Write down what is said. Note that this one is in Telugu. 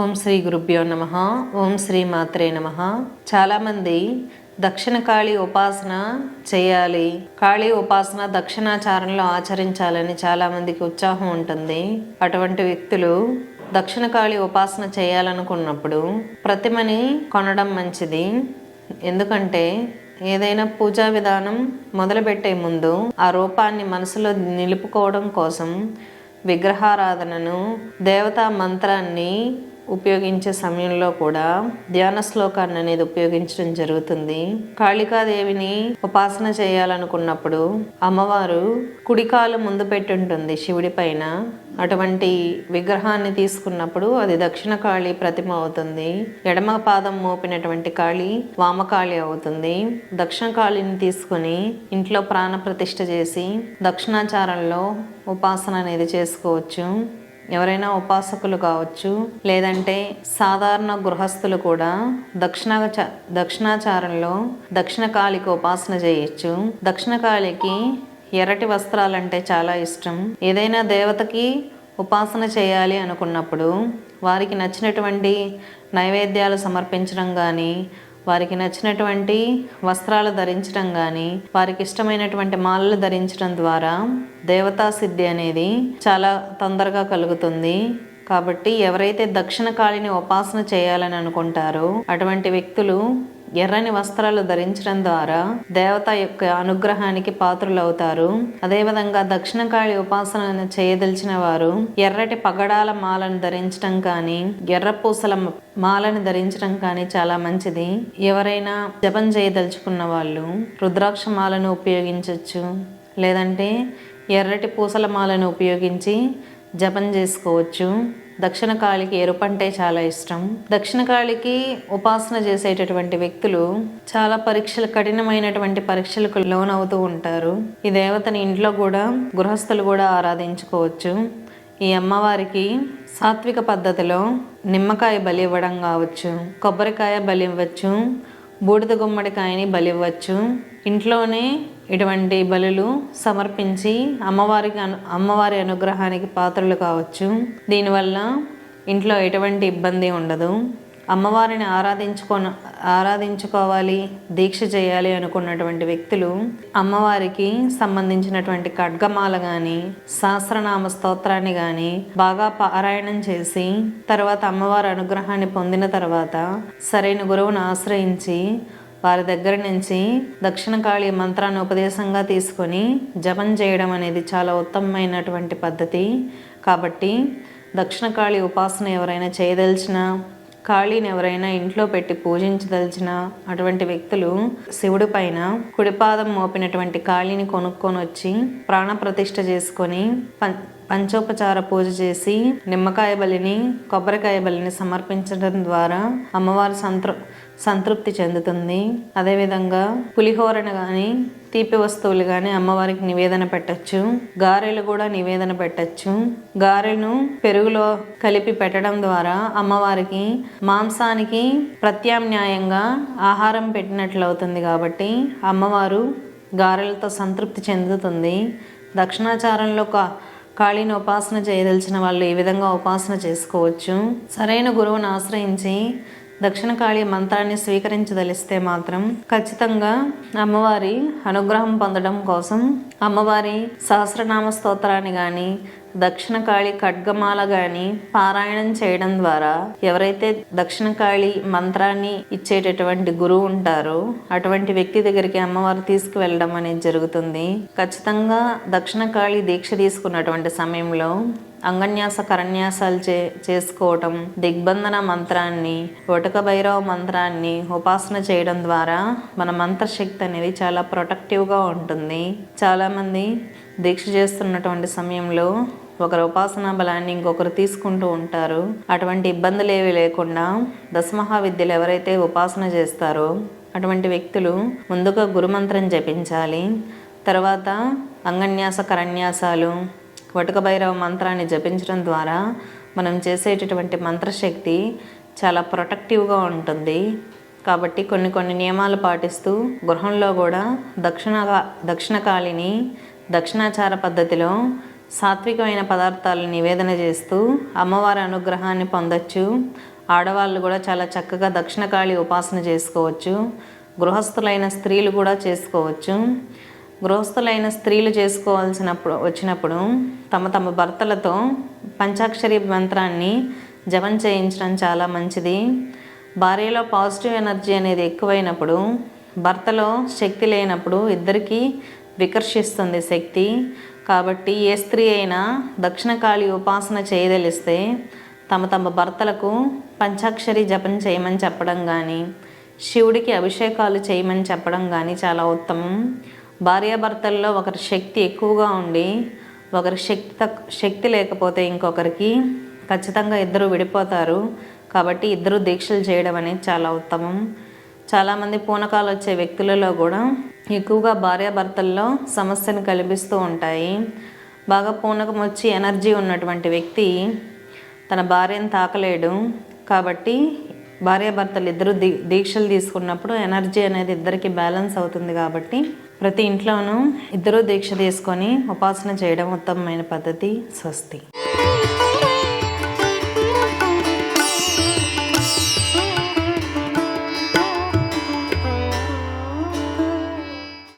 ఓం శ్రీ గురుభ్యో నమ. ఓం శ్రీ మాత్రే నమ. చాలామంది దక్షిణ కాళీ ఉపాసన చేయాలి. కాళీ ఉపాసన దక్షిణాచారంలో ఆచరించాలని చాలామందికి ఉత్సాహం ఉంటుంది. అటువంటి వ్యక్తులు దక్షిణ కాళీ ఉపాసన చేయాలనుకున్నప్పుడు ప్రతిమని కొనడం మంచిది. ఎందుకంటే ఏదైనా పూజా విధానం మొదలుపెట్టే ముందు ఆ రూపాన్ని మనసులో నిలుపుకోవడం కోసం విగ్రహారాధనను దేవతా మంత్రాన్ని ఉపయోగించే సమయంలో కూడా ధ్యాన శ్లోకాన్ని అనేది ఉపయోగించడం జరుగుతుంది. కాళికాదేవిని ఉపాసన చేయాలనుకున్నప్పుడు అమ్మవారు కుడికాలు ముందు పెట్టి ఉంటుంది శివుడి పైన. అటువంటి విగ్రహాన్ని తీసుకున్నప్పుడు అది దక్షిణ కాళి ప్రతిమ అవుతుంది. ఎడమ పాదం మోపినటువంటి కాళి వామకాళి అవుతుంది. దక్షిణ కాళిని తీసుకొని ఇంట్లో ప్రాణ ప్రతిష్ఠ చేసి దక్షిణాచారంలో ఉపాసన అనేది చేసుకోవచ్చు. ఎవరైనా ఉపాసకులు కావచ్చు లేదంటే సాధారణ గృహస్థులు కూడా దక్షిణ దక్షిణాచారంలో దక్షిణ కాళికి ఉపాసన చేయొచ్చు. దక్షిణ కాళికి ఎర్రటి వస్త్రాలంటే చాలా ఇష్టం. ఏదైనా దేవతకి ఉపాసన చేయాలి అనుకున్నప్పుడు వారికి నచ్చినటువంటి నైవేద్యాలు సమర్పించడం కానీ వారికి నచ్చినటువంటి వస్త్రాలు ధరించడం కానీ వారికి ఇష్టమైనటువంటి మాలలు ధరించడం ద్వారా దేవతా సిద్ధి అనేది చాలా తొందరగా కలుగుతుంది. కాబట్టి ఎవరైతే దక్షిణ కాళిని ఉపాసన చేయాలని అనుకుంటారో అటువంటి వ్యక్తులు ఎర్రని వస్త్రాలు ధరించడం ద్వారా దేవత యొక్క అనుగ్రహానికి పాత్రులవుతారు. అదేవిధంగా దక్షిణకాళి ఉపాసనను ఉపాసన చేయదలిచిన వారు ఎర్రటి పగడాల మాలను ధరించడం కానీ ఎర్ర పూసల మాలను ధరించడం కానీ చాలా మంచిది. ఎవరైనా జపం చేయదలుచుకున్న వాళ్ళు రుద్రాక్ష మాలను ఉపయోగించవచ్చు లేదంటే ఎర్రటి పూసల మాలను ఉపయోగించి జపం చేసుకోవచ్చు. దక్షిణ కాళికి ఎరుపు అంటే చాలా ఇష్టం. దక్షిణ కాళికి ఉపాసన చేసేటటువంటి వ్యక్తులు చాలా పరీక్షలు కఠినమైనటువంటి పరీక్షలకు లోనవుతూ ఉంటారు. ఈ దేవతని ఇంట్లో కూడా గృహస్థులు కూడా ఆరాధించుకోవచ్చు. ఈ అమ్మవారికి సాత్విక పద్ధతిలో నిమ్మకాయ బలి ఇవ్వడం కావచ్చు కొబ్బరికాయ బలి ఇవ్వచ్చు బూడిద గుమ్మడికాయని బలి ఇవ్వచ్చు ఇంట్లోనే ఇటువంటి బలులు సమర్పించి అమ్మవారికి అను అమ్మవారి అనుగ్రహానికి పాత్రలు కావచ్చు. దీనివల్ల ఇంట్లో ఎటువంటి ఇబ్బంది ఉండదు. అమ్మవారిని ఆరాధించుకో ఆరాధించుకోవాలి దీక్ష చేయాలి అనుకున్నటువంటి వ్యక్తులు అమ్మవారికి సంబంధించినటువంటి ఖడ్గమాల కానీ సహస్రనామ స్తోత్రాన్ని కానీ బాగా పారాయణం చేసి తర్వాత అమ్మవారి అనుగ్రహాన్ని పొందిన తర్వాత సరైన గురువును ఆశ్రయించి వారి దగ్గర నుంచి దక్షిణ కాళీ మంత్రాన్ని ఉపదేశంగా తీసుకొని జపం చేయడం అనేది చాలా ఉత్తమమైనటువంటి పద్ధతి. కాబట్టి దక్షిణ కాళీ ఉపాసన ఎవరైనా చేయదలిచిన ఖాళీని ఎవరైనా ఇంట్లో పెట్టి పూజించదలిచిన అటువంటి వ్యక్తులు శివుడి పైన కుడిపాదం మోపినటువంటి కాళీని కొనుక్కొని వచ్చి ప్రాణప్రతిష్ఠ చేసుకొని పం పంచోపచార పూజ చేసి నిమ్మకాయ బలిని కొబ్బరికాయ బలిని సమర్పించడం ద్వారా అమ్మవారు సంతృ సంతృప్తి చెందుతుంది. అదేవిధంగా పులిహోరను కానీ తీపి వస్తువులు కానీ అమ్మవారికి నివేదన పెట్టచ్చు. గారెలు కూడా నివేదన పెట్టచ్చు. గారెను పెరుగులో కలిపి పెట్టడం ద్వారా అమ్మవారికి మాంసానికి ప్రత్యామ్నాయంగా ఆహారం పెట్టినట్లు అవుతుంది కాబట్టి అమ్మవారు గారెలతో సంతృప్తి చెందుతుంది. దక్షిణాచారంలో ఒక కాళీని ఉపాసన చేయదలిచిన వాళ్ళు ఈ విధంగా ఉపాసన చేసుకోవచ్చు? సరైన గురువును ఆశ్రయించి దక్షిణ కాళీ మంత్రాన్ని స్వీకరించదలిస్తే మాత్రం ఖచ్చితంగా అమ్మవారి అనుగ్రహం పొందడం కోసం అమ్మవారి సహస్రనామ స్తోత్రాన్ని కానీ దక్షిణ కాళి ఖడ్గమాల గాని పారాయణం చేయడం ద్వారా ఎవరైతే దక్షిణకాళి మంత్రాన్ని ఇచ్చేటటువంటి గురువు ఉంటారో అటువంటి వ్యక్తి దగ్గరికి అమ్మవారు తీసుకువెళ్ళడం అనేది జరుగుతుంది. ఖచ్చితంగా దక్షిణకాళి దీక్ష తీసుకున్నటువంటి సమయంలో అంగన్యాస కరన్యాసాలు చే చేసుకోవటం దిగ్బంధన మంత్రాన్ని ఒటక భైరవ మంత్రాన్ని ఉపాసన చేయడం ద్వారా మన మంత్రశక్తి అనేది చాలా ప్రొటెక్టివ్గా ఉంటుంది. చాలామంది దీక్ష చేస్తున్నటువంటి సమయంలో ఒకరు ఉపాసనా బలాన్ని ఇంకొకరు తీసుకుంటూ ఉంటారు. అటువంటి ఇబ్బందులు ఏవి లేకుండా దశమహావిద్యలు ఎవరైతే ఉపాసన చేస్తారో అటువంటి వ్యక్తులు ముందుగా గురుమంత్రం జపించాలి. తర్వాత అంగన్యాస కరన్యాసాలు వటుక భైరవ మంత్రాన్ని జపించడం ద్వారా మనం చేసేటటువంటి మంత్రశక్తి చాలా ప్రొటెక్టివ్గా ఉంటుంది. కాబట్టి కొన్ని కొన్ని నియమాలు పాటిస్తూ గృహంలో కూడా దక్షిణ దక్షిణకాళిని దక్షిణాచార పద్ధతిలో సాత్వికమైన పదార్థాలు నివేదన చేస్తూ అమ్మవారి అనుగ్రహాన్ని పొందొచ్చు. ఆడవాళ్ళు కూడా చాలా చక్కగా దక్షిణకాళి ఉపాసన చేసుకోవచ్చు. గృహస్థులైన స్త్రీలు కూడా చేసుకోవచ్చు. గృహస్థులైన స్త్రీలు చేసుకోవాల్సినప్పుడు వచ్చినప్పుడు తమ తమ భర్తలతో పంచాక్షరి మంత్రాన్ని జపం చేయించడం చాలా మంచిది. భార్యలో పాజిటివ్ ఎనర్జీ అనేది ఎక్కువైనప్పుడు భర్తలో శక్తి లేనప్పుడు ఇద్దరికీ వికర్షిస్తుంది శక్తి. కాబట్టి ఏ స్త్రీ అయినా దక్షిణకాళి ఉపాసన చేయదలిస్తే తమ తమ భర్తలకు పంచాక్షరి జపం చేయమని చెప్పడం కానీ శివుడికి అభిషేకాలు చేయమని చెప్పడం కానీ చాలా ఉత్తమం. భార్యాభర్తల్లో ఒకరి శక్తి ఎక్కువగా ఉండి ఒకరి శక్తి తక్ శక్తి లేకపోతే ఇంకొకరికి ఖచ్చితంగా ఇద్దరు విడిపోతారు. కాబట్టి ఇద్దరు దీక్షలు చేయడం అనేది చాలా ఉత్తమం. చాలామంది పూనకాలు వచ్చే వ్యక్తులలో కూడా ఎక్కువగా భార్యాభర్తల్లో సమస్యను కల్పిస్తూ ఉంటాయి. బాగా పూనకం వచ్చి ఎనర్జీ ఉన్నటువంటి వ్యక్తి తన భార్యను తాకలేడు. కాబట్టి భార్యాభర్తలు ఇద్దరు దీ దీక్షలు తీసుకున్నప్పుడు ఎనర్జీ అనేది ఇద్దరికి బ్యాలెన్స్ అవుతుంది కాబట్టి ప్రతి ఇంట్లోనూ ఇద్దరు దీక్ష తీసుకొని ఉపాసన చేయడం ఉత్తమమైన పద్ధతి స్వస్తి.